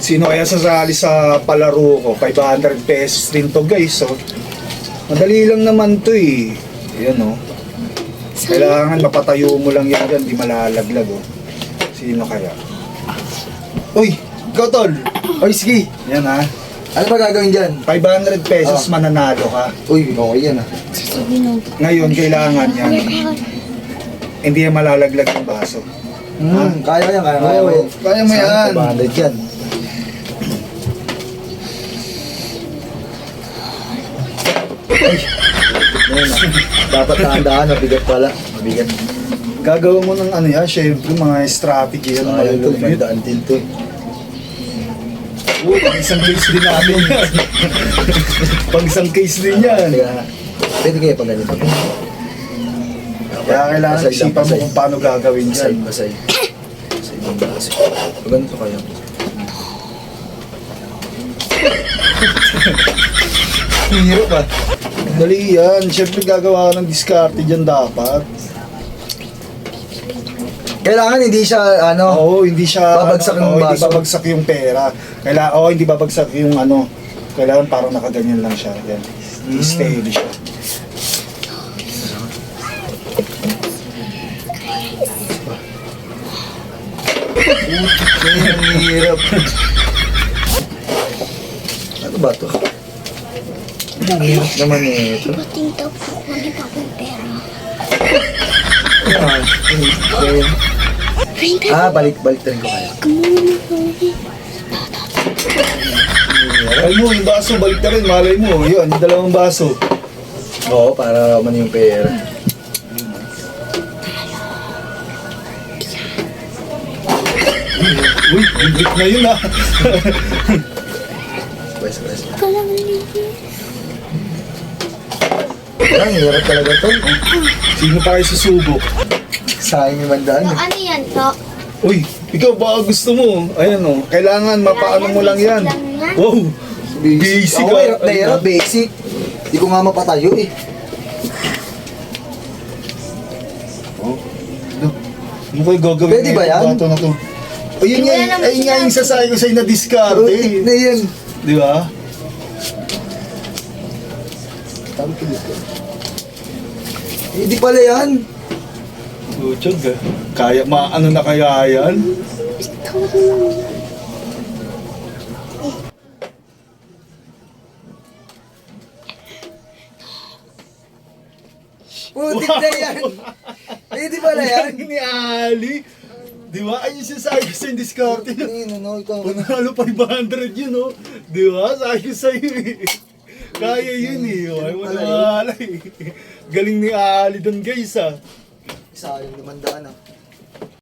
Sino kaya sasali sa palaro ko? 500 pesos din to guys. So, madali lang naman to eh. Yan oh. Kailangan mapatayo mo lang yan dyan, di malalaglag oh. Sino kaya? Uy! Ikaw tol! Oy, sige. Yan ha. Ano ba gagawin dyan? 500 pesos Ah. mananalo ka. Uy, okay yan ah. Ngayon, kailangan yan. Hindi yan malalaglag yung baso. Hmm, kaya yan, kaya, kaya mo yan. kaya mo yan. 500 yan. Ayun ah. Dapat tandaan, mabigat pala. Mabigat. Gagawin mo ng ano yan, syempre mga strategy yan. Sayang to, may malulupit. daan din to. Oo, pag isang case din natin yan. pag isang case din yan. Kaya, pwede kayo pag ganito. Kaya kailangan Basay lang, isipan mo basay. kung paano gagawin Basay, yan. basay. Sa ibang base. Pag ganito kaya. Hirap ah. Dali yan. Syempre gagawa ka ng diskarte dyan dapat. Kailangan hindi siya, ano, Oo, hindi siya... Babagsak yung oo, Hindi baso. babagsak yung pera. Kailangan, oo, hindi babagsak yung ano. Kailangan parang nakaganyan lang siya. Yan. Mm. Steady siya. Kaya ang hirap. Ano ba to? Ang hirap naman eh. Ito. Bating daw po, wala pa akong pera. Ah, ayun. Ah, balik, balik rin ko kaya. Kumuna po. Ay mo, yung baso, balik ka rin. Malay mo. Yun, yung dalawang baso. Oo, para man yung pera. Uy, brick na yun ah. Pwes, pwes. Kala mo nilinis. Ang hirap talaga to. Sino pa kayo susubok? Sayang yung mandaan eh. ano yan to? Uy, ikaw baka gusto mo. Ayan o, kailangan mapaano mo lang yan. Lang. Wow, Basic, Ako, ah. hirap na hirap, basic. Di ko nga mapatayo eh. ano kayo gagawin Pwede ba yan? Bato na to. Ayun nga, Wala naman ayun nga yung sinabi. sasabi ko sa'yo na discard Rutik na yan. Di ba? Hindi pala yan. Luchog ah. Kaya, maano na kaya yan? Tawag. Putik na yan. Hindi pala yan. Yan ni Ali. Di ba? Ayun siya sa ko sa'yo discard. Ayun, ano, ikaw. ano. Panalo 500 yun oh. Di ba? Ko sa'yo eh. Kaya yun eh. Ay na eh. Galing ni Ali doon guys ah. Sayang naman daan ah.